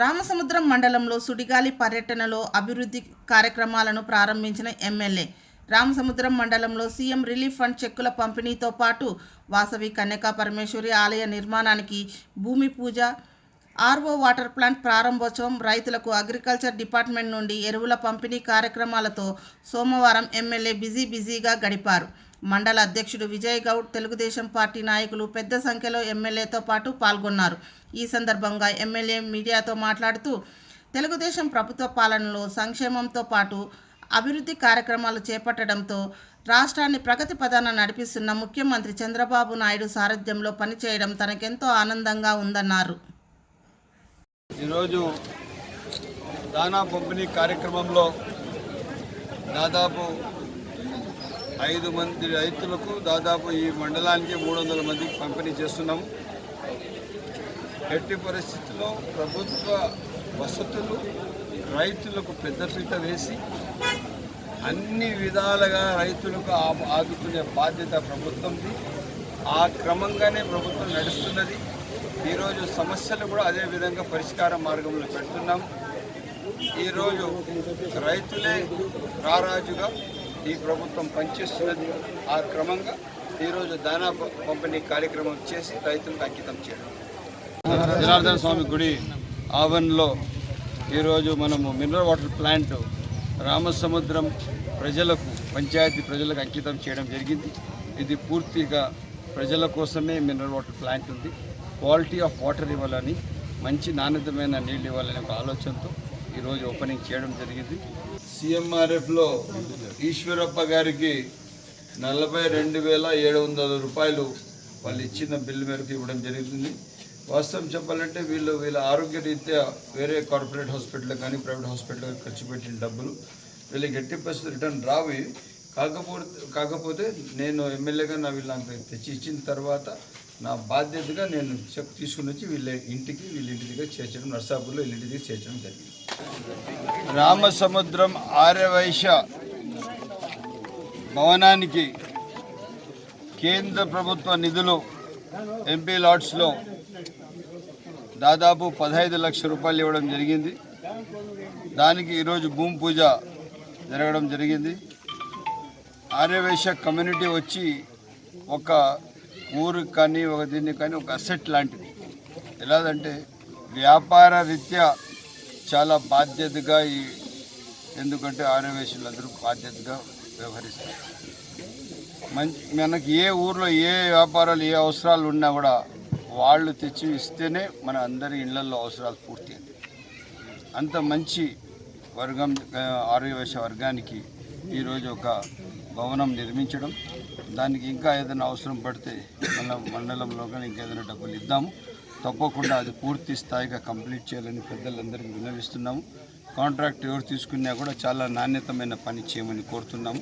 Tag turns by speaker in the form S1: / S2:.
S1: రామసముద్రం మండలంలో సుడిగాలి పర్యటనలో అభివృద్ధి కార్యక్రమాలను ప్రారంభించిన ఎమ్మెల్యే. రామసముద్రం మండలంలో సీఎం రిలీఫ్ ఫండ్ చెక్కుల పంపిణీతో పాటు వాసవి కన్యకా పరమేశ్వరి ఆలయ నిర్మాణానికి భూమి పూజ ఆర్ఓ వాటర్ ప్లాంట్ ప్రారంభోత్సవం రైతులకు అగ్రికల్చర్ డిపార్ట్మెంట్ నుండి ఎరువుల పంపిణీ కార్యక్రమాలతో సోమవారం ఎమ్మెల్యే బిజీ బిజీగా గడిపారు. మండల అధ్యక్షుడు విజయ్ గౌడ్ తెలుగుదేశం పార్టీ నాయకులు పెద్ద సంఖ్యలో ఎమ్మెల్యేతో పాటు పాల్గొన్నారు. ఈ సందర్భంగా ఎమ్మెల్యే మీడియాతో మాట్లాడుతూ తెలుగుదేశం ప్రభుత్వ పాలనలో సంక్షేమంతో పాటు అభివృద్ధి కార్యక్రమాలు చేపట్టడంతో రాష్ట్రాన్ని ప్రగతి పదాన నడిపిస్తున్న ముఖ్యమంత్రి చంద్రబాబు నాయుడు సారథ్యంలో పనిచేయడం తనకెంతో ఆనందంగా ఉందన్నారు.
S2: ఈరోజు దానా పంపిణీ కార్యక్రమంలో దాదాపు ఐదు మంది రైతులకు దాదాపు ఈ మండలానికి మూడు వందల మందికి పంపిణీ చేస్తున్నాము ఎట్టి పరిస్థితుల్లో ప్రభుత్వ వసతులు రైతులకు పెద్దపీట వేసి అన్ని విధాలుగా రైతులకు ఆ- ఆదుకునే బాధ్యత ప్రభుత్వంది. ఆ క్రమంగానే ప్రభుత్వం నడుస్తున్నది. ఈరోజు సమస్యలు కూడా అదే విధంగా పరిష్కార మార్గంలో పెడుతున్నాం. ఈరోజు రైతులే రారాజుగా ఈ ప్రభుత్వం పనిచేస్తున్నది. ఆ క్రమంగా ఈరోజు దానా పంపిణీ కార్యక్రమం చేసి రైతులకు అంకితం చేయడం. జనార్దన స్వామి గుడి ఆవరణలో ఈరోజు మనము మినరల్ వాటర్ ప్లాంట్ రామసముద్రం ప్రజలకు పంచాయతీ ప్రజలకు అంకితం చేయడం జరిగింది. ఇది పూర్తిగా ప్రజల కోసమే మినరల్ వాటర్ ప్లాంట్ ఉంది. క్వాలిటీ ఆఫ్ వాటర్ ఇవ్వాలని మంచి నాణ్యతమైన నీళ్ళు ఇవ్వాలనే ఒక ఆలోచనతో ఈరోజు ఓపెనింగ్ చేయడం జరిగింది. సిఎంఆర్ఎఫ్లో ఈశ్వరప్ప గారికి నలభై రెండు వేల ఏడు వందల రూపాయలు వాళ్ళు ఇచ్చిన బిల్లు మేరకు ఇవ్వడం జరుగుతుంది వాస్తవం చెప్పాలంటే వీళ్ళు వీళ్ళ ఆరోగ్య రీత్యా వేరే కార్పొరేట్ హాస్పిటల్ కానీ ప్రైవేట్ హాస్పిటల్ ఖర్చు పెట్టిన డబ్బులు వీళ్ళకి ఎట్టి పరిస్థితి రిటర్న్ రావి. కాకపోతే కాకపోతే నేను ఎమ్మెల్యేగా నా వీళ్ళు నాకు తెచ్చి ఇచ్చిన తర్వాత నా బాధ్యతగా నేను చెక్ తీసుకుని వచ్చి వీళ్ళ ఇంటికి వీళ్ళ ఇంటి దగ్గర చేర్చడం నర్సాపూర్లో వీళ్ళ ఇంటి దగ్గర చేర్చడం జరిగింది. రామసముద్రం ఆర్యవైశ్య భవనానికి కేంద్ర ప్రభుత్వ నిధులు ఎంపీ లాట్స్లో దాదాపు పదహైదు లక్షల రూపాయలు ఇవ్వడం జరిగింది. దానికి ఈరోజు భూమి పూజ జరగడం జరిగింది. ఆర్యవైశ్య కమ్యూనిటీ వచ్చి ఒక ఊరు కానీ ఒక దీన్ని కానీ ఒక అసెట్ లాంటిది. ఎలాదంటే వ్యాపార రీత్యా చాలా బాధ్యతగా ఈ ఎందుకంటే ఆర్యవైశ్యులందరూ బాధ్యతగా వ్యవహరిస్తారు. మంచి మనకి ఏ ఊర్లో ఏ వ్యాపారాలు ఏ అవసరాలు ఉన్నా కూడా వాళ్ళు తెచ్చి ఇస్తేనే మన అందరి ఇళ్ళలో అవసరాలు పూర్తి అవుతాయి అంత మంచి వర్గం ఆ, వర్గానికి ఈరోజు ఒక భవనం నిర్మించడం దానికి ఇంకా ఏదైనా అవసరం పడితే మన మండలంలో కానీ ఇంకేదైనా డబ్బులు ఇద్దాము. తప్పకుండా అది పూర్తి స్థాయిగా కంప్లీట్ చేయాలని పెద్దలందరికీ విన్నవిస్తున్నాము. కాంట్రాక్ట్ ఎవరు తీసుకున్నా కూడా చాలా నాణ్యతమైన పని చేయమని కోరుతున్నాము.